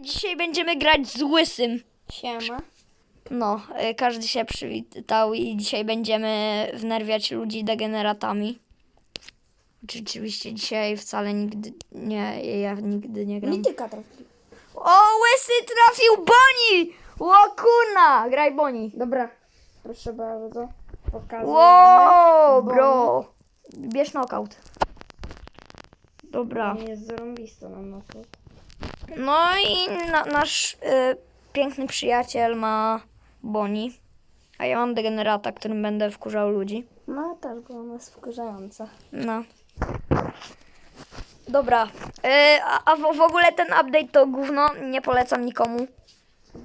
Dzisiaj będziemy grać z Łysym. Siema. No, y, każdy się przywitał i dzisiaj będziemy wnerwiać ludzi degeneratami. Oczywiście dzisiaj wcale nigdy nie, ja nigdy nie gram. Mityka trafi. O, Łysy trafił Boni! O kurna, graj Boni. Dobra, proszę bardzo. Pokazuję. Wow, bro. Bierz knockout. Dobra. Nie jest zarąbisto na noku. No i na, nasz y, piękny przyjaciel ma Boni, a ja mam degenerata, którym będę wkurzał ludzi. No też, bo ona jest wkurzająca. No. Dobra. Y, a a w, w ogóle ten update to gówno, nie polecam nikomu.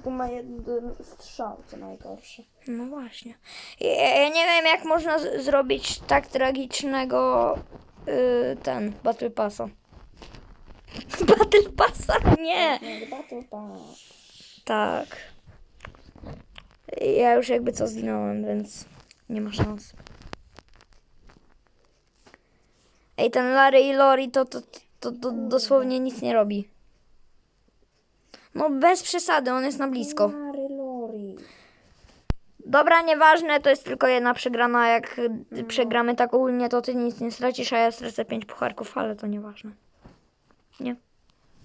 Tu ma jeden strzał, co najgorsze. No właśnie. Ja, ja nie wiem, jak można z- zrobić tak tragicznego y, ten Battle Passa. Battle Passa? Nie. Battle Pass. Tak. Ja już jakby co zginąłem, więc nie ma szans. Ej, ten Larry i Lori to, to, to, to dosłownie nic nie robi. No bez przesady, on jest na blisko. Mary Lori. Dobra, nieważne, to jest tylko jedna przegrana. Jak y, przegramy tak ogólnie, to ty nic nie stracisz, a ja stracę pięć pucharków, ale to nieważne. Nie.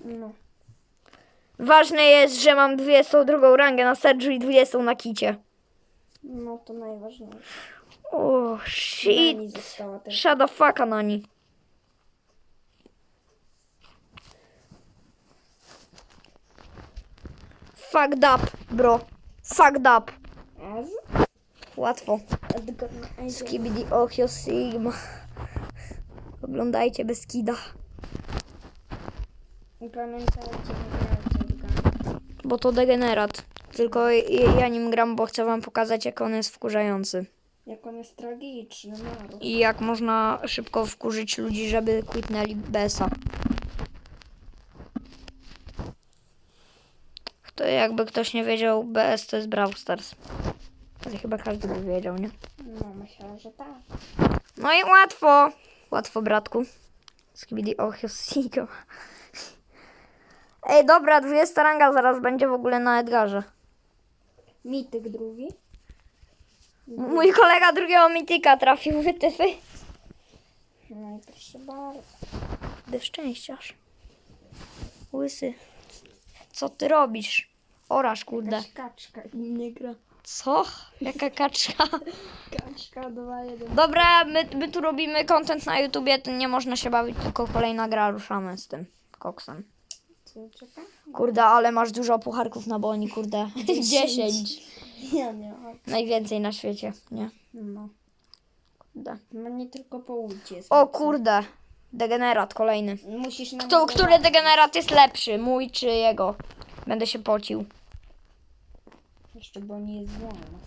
No. Ważne jest, że mam 22 rangę na Sergiu i 20 na kicie. No to najważniejsze. O, shit. Nani została też. Shut the fuck Nani. Fucked up, bro. Fucked up. Az? Łatwo. Na. Skibidi Ochio Sigma. Oglądajcie bez kida. Pamiętajcie, nie grajcie. Bo to degenerat. Tylko ja nim gram, bo chcę wam pokazać, jak on jest wkurzający. Jak on jest tragiczny, Maru. I jak można szybko wkurzyć ludzi, żeby quitnęli BS-a. To jakby ktoś nie wiedział, BS to jest Brawl Stars. Ale chyba każdy by wiedział, nie? No myślę, że tak. No i łatwo. Łatwo, bratku. Skibidi Ochiosigo. Ej, dobra, 20 ranga zaraz będzie w ogóle na Edgarze. Mityk drugi. Mój kolega drugiego mityka trafił w tyfy. No i proszę bardzo. Gdy szczęściarz. Łysy. Co ty robisz? Orasz, kurde. Jakaś kaczka i nie gra. Co? Jaka kaczka? Kaczka 2-1. Dobra, my, my tu robimy content na YouTubie, to nie można się bawić, tylko kolejna gra, ruszamy z tym koksem. Kurde, ale masz dużo pucharków na boni, kurde. Dziesięć. Ja nie mam. Najwięcej na świecie, nie? No. Kurde. No nie tylko po. O kurde, degenerat kolejny. Musisz na Kto, który degenerat jest lepszy, mój czy jego? Będę się pocił. Jeszcze bo nie jest wolno.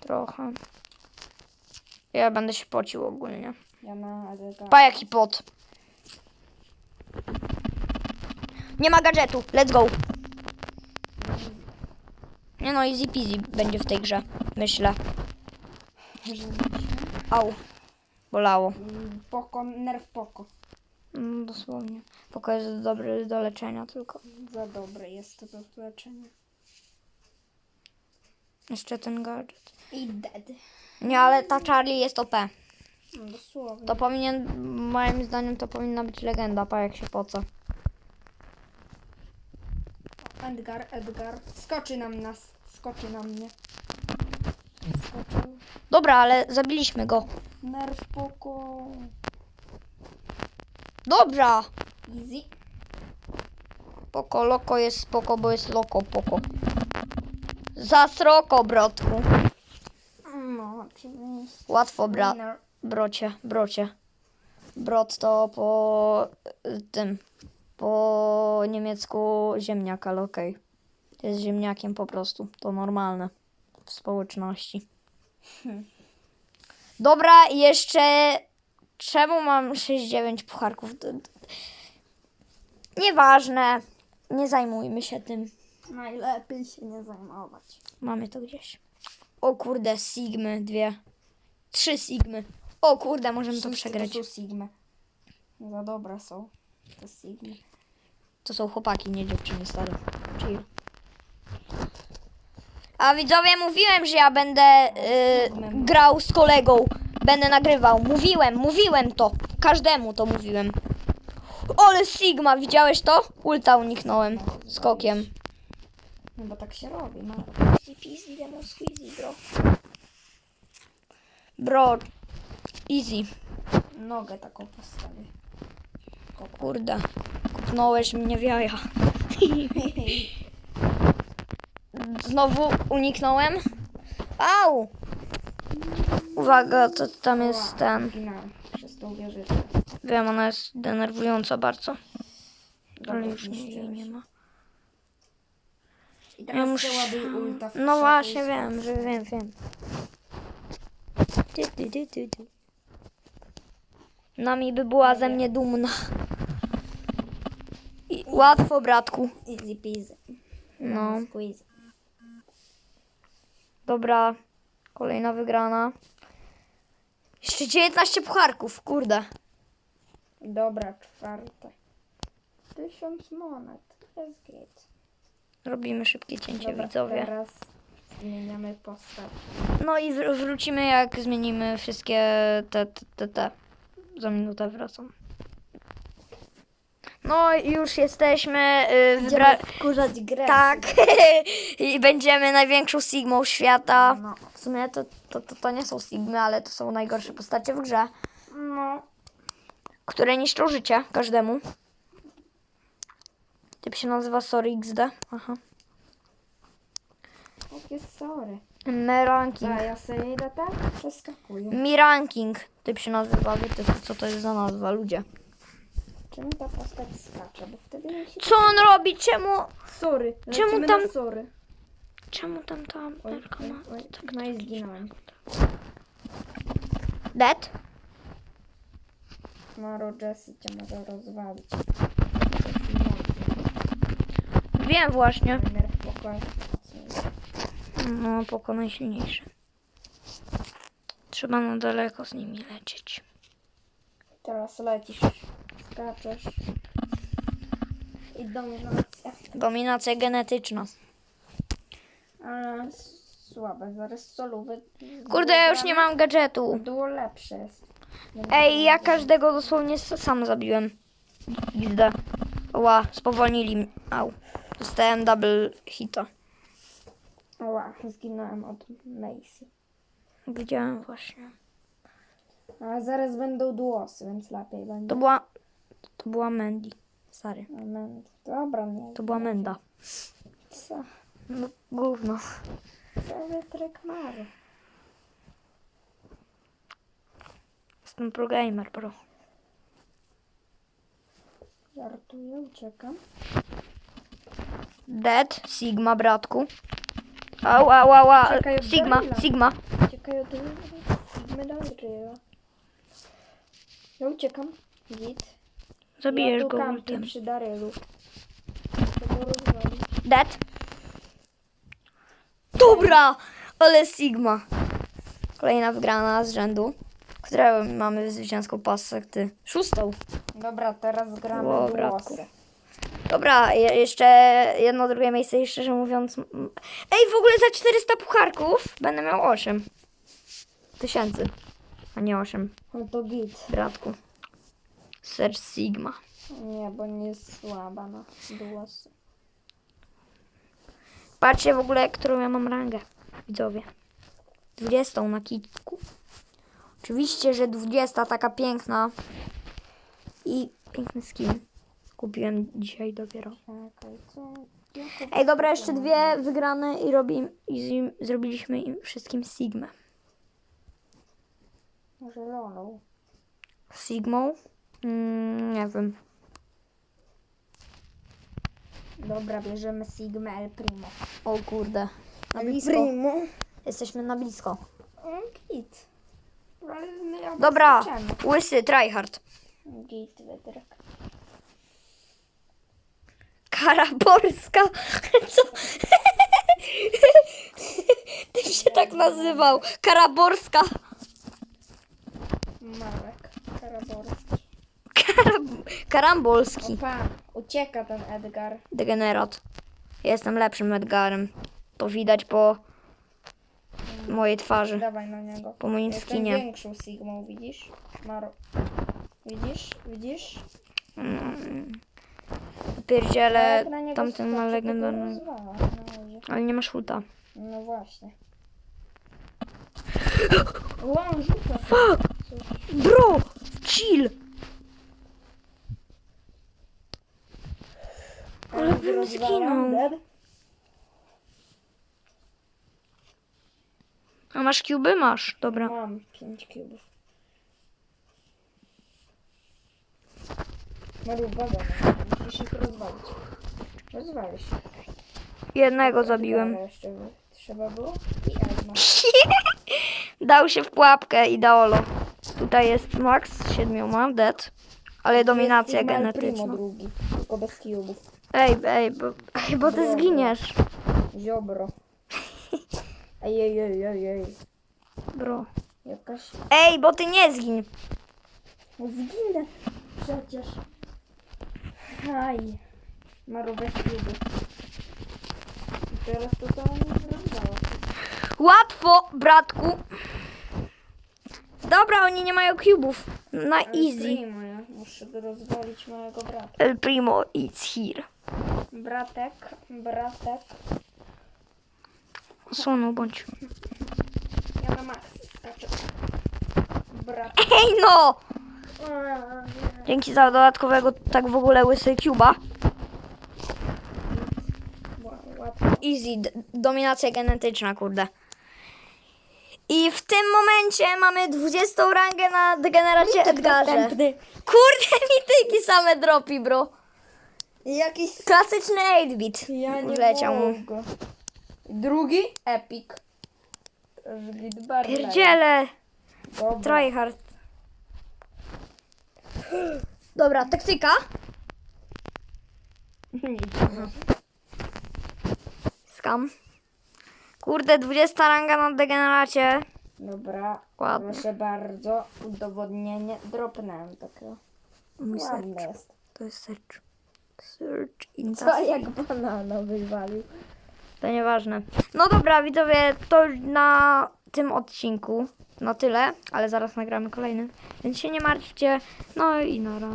Trochę. Ja będę się pocił ogólnie. Ja na Edgar. Pa jaki pot. Nie ma gadżetu. Let's go. Nie no, easy peasy będzie w tej grze. Myślę. Au. Bolało. Mm, Poko, nerw poko. No, dosłownie. Poko jest dobry do leczenia tylko. Za dobre jest to do leczenia. Jeszcze ten gadżet. I dead. Nie, ale ta Charlie jest OP. Dosłownie. To powinien, moim zdaniem, to powinna być legenda, pa jak się poca. Edgar, Edgar. Skoczy na nas. Skoczy na mnie. Skoczył. Dobra, ale zabiliśmy go. Nerw poko. Dobra. Easy. Poko, loko jest spoko, bo jest loko, poko. Zasroko, bratku. No, oczywiście. Łatwo, bra, Winner. brocie, brocie. Brot to po y, tym, po niemiecku ziemniak, ale okej. Jest ziemniakiem po prostu, to normalne w społeczności. Hmm. Dobra, i jeszcze czemu mam 6-9 pucharków? Nieważne, nie zajmujmy się tym. Najlepiej się nie zajmować. Mamy to gdzieś. O kurde, Sigmy, dwie. Trzy Sigmy. O kurde, możemy to Wszystkie przegrać. To są Sigmy. Za dobre są te Sigmy. To są chłopaki, nie dziewczyny stare. Chill. A widzowie, mówiłem, że ja będę y, grał z kolegą. Będę nagrywał. Mówiłem, mówiłem to. Każdemu to mówiłem. Ole Sigma, widziałeś to? Ulta uniknąłem. Skokiem. No bo tak się robi, no. Easy lemon squeezy, bro. Bro, easy. Nogę taką postawię. O kurde, kupnąłeś mnie w jaja. Znowu uniknąłem. Au! Uwaga, to tam jest ten. Zginąłem przez tą wieżyczkę. Wiem, ona jest denerwująca bardzo. Ale już nie, jej nie ma. I Ja teraz muszę... się ładuj ulta w No właśnie, wiem, że wiem, wiem. Ty, ty, ty, ty, ty. Nami by była ze mnie dumna. Łatwo, bratku. Easy peasy. No. Squeeze. Dobra, kolejna wygrana. Jeszcze 19 pucharków, kurde. Dobra, czwarte. Tysiąc monet. Jest git. Robimy szybkie cięcie, Dobra, widzowie. teraz zmieniamy postać. No i wr- wrócimy, jak zmienimy wszystkie te, te, te, te. Za minutę wracam. No już jesteśmy. Yy, wybra- wkurzać grę. tak. I będziemy największą Sigmą świata. No. W sumie to, to, to, to nie są Sigmy, ale to są najgorsze postacie w grze, No. które niszczą życie każdemu. Typ się nazywa Sorry XD. Aha. Jakie sorry. Me ranking. A ja sobie idę tak? Przeskakuję. Mi ranking. Typ się nazywa. Wiecie co to jest za nazwa, ludzie. Czemu ta postać skacze? Bo wtedy mi się... Co on robi? Czemu? Sorry. Czemu lecimy tam- Na sorry. Czemu tam ta Oj, ma? oj. Tak, No i zginąłem. Dead? Maro Jessie cię może rozwalić. Wiem właśnie. Nerw pokoju. No, poko najsilniejszy. Trzeba na daleko z nimi lecieć. Teraz lecisz. Skaczesz. I dominacja. Dominacja genetyczna. Ale słabe. Zaraz solówy. Kurde, ja już nie mam gadżetu. Było lepsze jest. Ej, ja każdego dosłownie s- sam zabiłem. XD. Ła, spowolnili mnie. Au. Dostałem double hita. Ła, zginąłem od Macy. Widziałem właśnie. Ale zaraz będą duosy, więc lepiej będzie. To była... To była Mandy. Sorry. Amen. Dobra, nie. To była Menda. Co? No, gówno. Cały tryk Mary. Jestem pro gamer, bro. Żartuję, uciekam. Dead, Sigma, bratku. Au, au, au, au. Czekaj, od Sigma. Sigma. Uciekaj od Sigmy do Ryla. Ja uciekam. Git. Zabijesz ja go ultem. przy Darylu. Dead. Dobra, ale Sigma. Kolejna wygrana z rzędu, które mamy zwycięską pasę, ty. Szóstą. Dobra, teraz gramy O. Dobra, je, jeszcze jedno, drugie miejsce i szczerze mówiąc... Ej, w ogóle za 400 pucharków będę miał 8 tysięcy, a nie 8, No to git. bratku. Search Sigma. Nie, bo nie jest słaba na duosy. Patrzcie w ogóle, którą ja mam rangę, widzowie. 20 na kitku. Oczywiście, że 20 taka piękna. I piękny skin. Kupiłem dzisiaj dopiero. Ej, dobra, jeszcze dwie wygrane i, robi, i z im, zrobiliśmy im wszystkim Sigmę. mam? Zieloną. Sigmą? Mm, nie wiem. Dobra, bierzemy Sigma El Primo. O kurde. Na blisko. Primo? Jesteśmy na blisko. Git. Dobra, łysy, tryhard. Git, wydrek. Karaborska. Co? Ty się tak nazywał. Karaborska. Marek. Karaborski. Karab- Karambolski. Opa, Ucieka ten Edgar. Degenerat. Jestem lepszym Edgarem. To widać po mojej twarzy. Dawaj na niego. Po moim Jestem skinie. większą Sigmą, widzisz? Maro. Widzisz? Widzisz? Mm. Pierdziele, niego tamten ma legendarny. Ale nie masz ulta. No właśnie. On rzuca. Coś. Bro! Chill! Ale bym zginął. A masz cuby? Masz. Dobra. Mam 5 kubów. Maru, uwaga, musisz ich rozwalić. Rozwalisz. Jednego zabiłem. Jeszcze trzeba było. I. Dał się w pułapkę ideolo. Tutaj jest Max z siedmioma, dead. Ale dominacja Jest Primo genetyczna. drugi, tylko bez cubów. Ej, ej, bo, ej, bo ty zginiesz. Ziobro. Ej, ej, ej, ej, ej. Bro. Jakaś... Ej, bo ty nie zgin. No Zginę przecież. Aj. Maru bez cubów. I teraz to to nie rozwala. Łatwo, bratku. Dobra, oni nie mają cubów. Na Ale easy. Primo, ja muszę rozwalić mojego brata. El Primo is here. Bratek, bratek. Słonu bądź. Ja na max skaczę. Brat. Ej no! Dzięki za dodatkowego tak w ogóle łysy cuba. Easy, dominacja genetyczna, kurde. I w tym momencie mamy 20 rangę na degeneracie Edgarze. Kurde, mityki same dropi, bro. Jakiś... Klasyczny 8-bit Ja nie wleciał mu. mogę. Drugi? Epic. Barley. Pierdziele, Dobra. tryhard. Dobra, taktyka. Skam. Kurde, 20 ranga na degeneracie. Dobra. Ładnie. Proszę bardzo. Udowodnienie. Dropnąłem takie. Mój Ładne jest. To jest search. Search in Co jak banana wywalił. To nieważne. No dobra, widzowie, to na tym odcinku na tyle, ale zaraz nagramy kolejny. Więc się nie martwcie. No i nara.